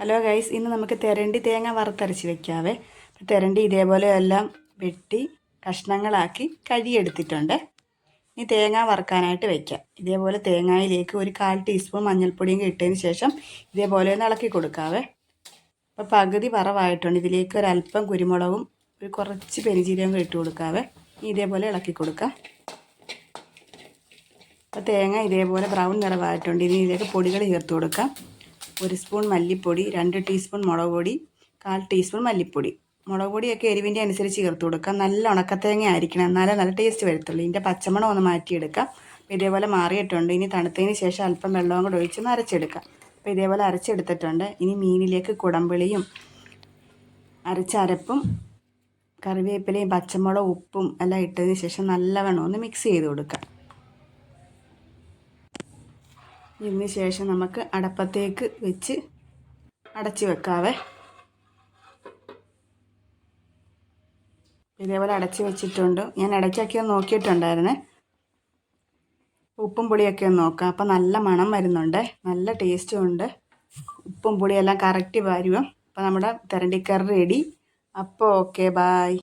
Hello guys ഇന്ന് നമുക്ക് തെരണ്ടി തേങ്ങ വറുത്തരച്ച് വെക്കാവേ. തെരണ്ടി ഇതേപോലെ എല്ലാം വെട്ടി കഷ്ണങ്ങളാക്കി കഴുകിയെടുത്തിട്ടുണ്ട്. ഇനി തേങ്ങ വറുക്കാനായിട്ട് വെക്കാം. ഇതേപോലെ തേങ്ങയിലേക്ക് ഒരു കാൽ ടീസ്പൂൺ മഞ്ഞൾപ്പൊടിയും ഇട്ടതിന് ശേഷം ഇതേപോലെ ഒന്ന് ഇളക്കി കൊടുക്കാവേ. അപ്പോൾ പകുതി വറവായിട്ടുണ്ട്. ഇതിലേക്ക് ഒരല്പം കുരുമുളകും ഒരു കുറച്ച് പെരിഞ്ചീരകം ഇട്ട് കൊടുക്കാവേ. ഇതേപോലെ ഇളക്കി കൊടുക്കാം. അപ്പോൾ തേങ്ങ ഇതേപോലെ ബ്രൗൺ നിറവായിട്ടുണ്ട്. ഇനി ഇതിലേക്ക് പൊടികൾ ചേർത്ത് കൊടുക്കാം. ഒരു സ്പൂൺ മല്ലിപ്പൊടി രണ്ട് ടീസ്പൂൺ മുളക് പൊടി കാൽ ടീസ്പൂൺ മല്ലിപ്പൊടി. മുളക് പൊടിയൊക്കെ എരിവിന്റെ അനുസരിച്ച് ചേർത്ത് കൊടുക്കുക നല്ല ഉണക്കത്തേങ്ങ ആയിരിക്കണം. എന്നാലേ നല്ല ടേസ്റ്റ് വരത്തുള്ളൂ. ഇതിന്റെ പച്ചമണം ഒന്ന് മാറ്റിയെടുക്കാം. അപ്പോൾ ഇതേപോലെ മാറിയിട്ടുണ്ട്. ഇനി തണുത്തതിന് ശേഷം അല്പം വെള്ളവും കൂടെ ഒഴിച്ച് അരച്ചെടുക്കാം. അപ്പോൾ ഇതേപോലെ അരച്ചെടുത്തിട്ടുണ്ട്. ഇനി മീനിലേക്ക് കുടമ്പിളിയും അരച്ച അരപ്പും കറിവേപ്പിലയും പച്ചമുളകും ഉപ്പും എല്ലാം ഇട്ടതിന് ശേഷം നല്ലവണ്ണം ഒന്ന് മിക്സ് ചെയ്ത് കൊടുക്കാം. ഇതിന് ശേഷം നമുക്ക് അടപ്പത്തേക്ക് വെച്ച് അടച്ചു വെക്കാവേ. ഇതേപോലെ അടച്ച് വെച്ചിട്ടുണ്ട്. ഞാൻ ഇടയ്ക്കൊക്കെ നോക്കിയിട്ടുണ്ടായിരുന്നേ. ഉപ്പും പുളിയൊക്കെ ഒന്ന് നോക്കാം. അപ്പം നല്ല മണം വരുന്നുണ്ട്. നല്ല ടേസ്റ്റും ഉണ്ട്. ഉപ്പും പുളിയെല്ലാം കറക്റ്റ് വരുവും. അപ്പോൾ നമ്മുടെ തെരണ്ടിക്കറി റെഡി അപ്പോൾ ഓക്കെ ബായ്